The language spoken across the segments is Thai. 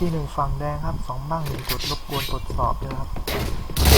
ที่หนึ่งฝั่งแดงครับสองบ้างหนึ่งกดรบกวนตรวจสอบด้วยครับ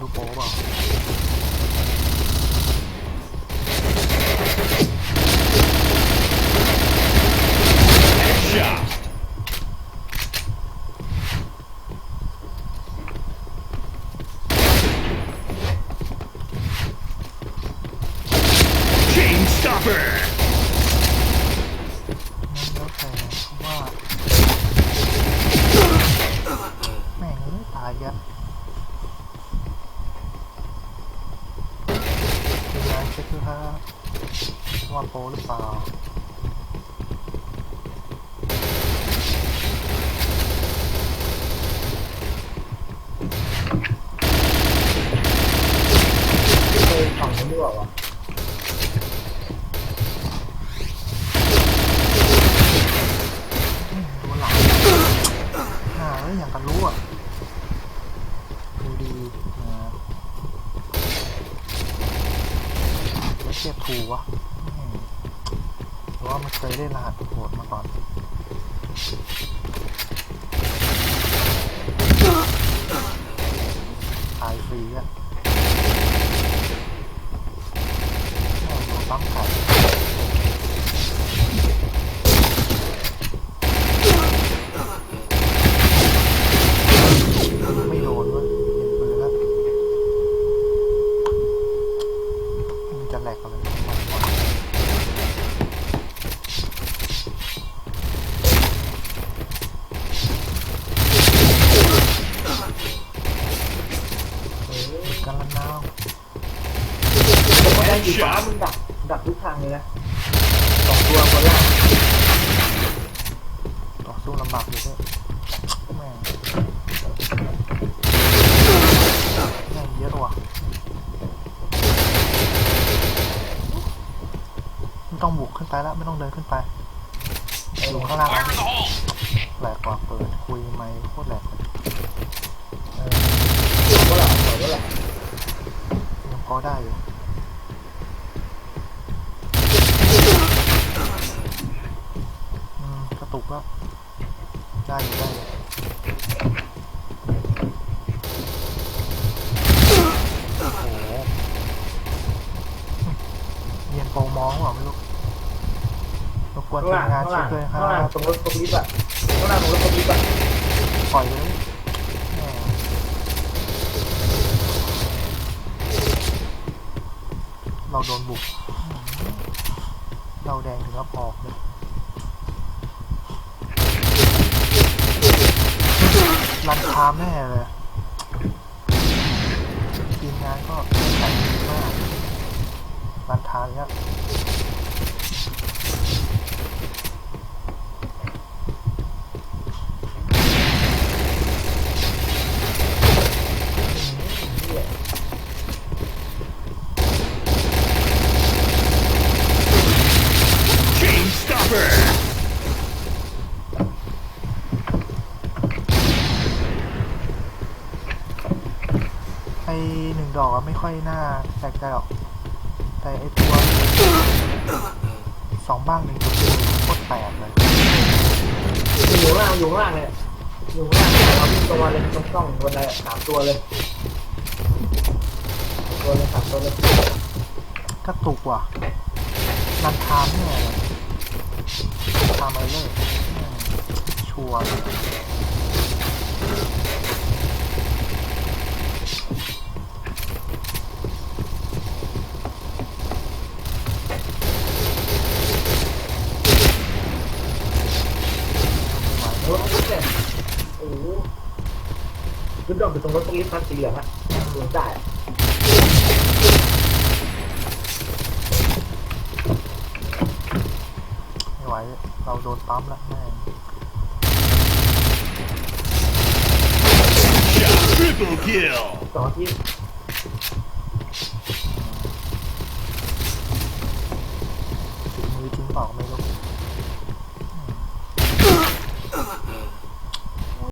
ไม่รู้โปเปล่า Shot. Chain stopper. เช็คด้วยครับว่าโปหรือเปล่าไปฝั่งนู้ดีกว่าวะอืมดูหลังหาอย่างกันรู้อะ ดูดีนะแล้ว เทียบถูวะอืมหรือว่ามันเคยได้รหัสโหดมาก่อนตายฟรีอะแม่งโดนปั๊มไข่ไม่โดนเวะเห็นปืนแล้ว มันจะแหลกอะไรของมันวะกันละนาวผมว่าได้อยู่ฟ้ามึงดักดักทุกทางเลยนะสองตัวคนล่างต่อสู้ลำบากอยู่ด้วยแม่งแม่งเยอะว่ะ ไม่ต้องบุกขึ้นไปแล้วไม่ต้องเดินขึ้นไปอยู่ข้างล่างแหลกกว่าเปิดคุยไม่โคตรแหลกเลยเออสองก็หลังสองก็หลังยังพอได้อยู่อืมกระตุกแล้วได้อยู่ได้อยู่โอ้โหเรียนโปรมองเหรอไม่รู้ รบกวนข้างทีล่ามงงานข้างช่วล่ายงด้วยครัข้างล่างบตรงรถตรงลิฟต์อะข้างหล่างตรงรถตรงลิฟต์อะปล่อยเลยแหม่เราโดนบุก เราแดงถึงกับออกเลยรันคามแน่เลยทีมงานก็แข่งมากรันทามเนี่ย ไอหนึ่งดอกอะไม่ค่อยน่าแปลกใจหรอก แต่ไอตัวสองบ้างหนึ่งตัวโคตรแปลกเลยอยู่ข้างล่างอยู่ข้างล่างเลยอยู่ข้างล่างเราวิ่งตัวเลยต้องต้องวันใดอะสามตัวเลยตัวเลยสามตัวเลยกระตุกว่ะนันทามเนี่ยทามอะไรเลยชัวร์ เยโอ้โหขึ้นดอกอยู่ตรงรถตรงลิฟต์คันสีเหลืองฮะหนได้ไม่ไหวเราโดนปั๊มแล้วแม่ Triple kill ต่อที่มือจริงเปล่าไ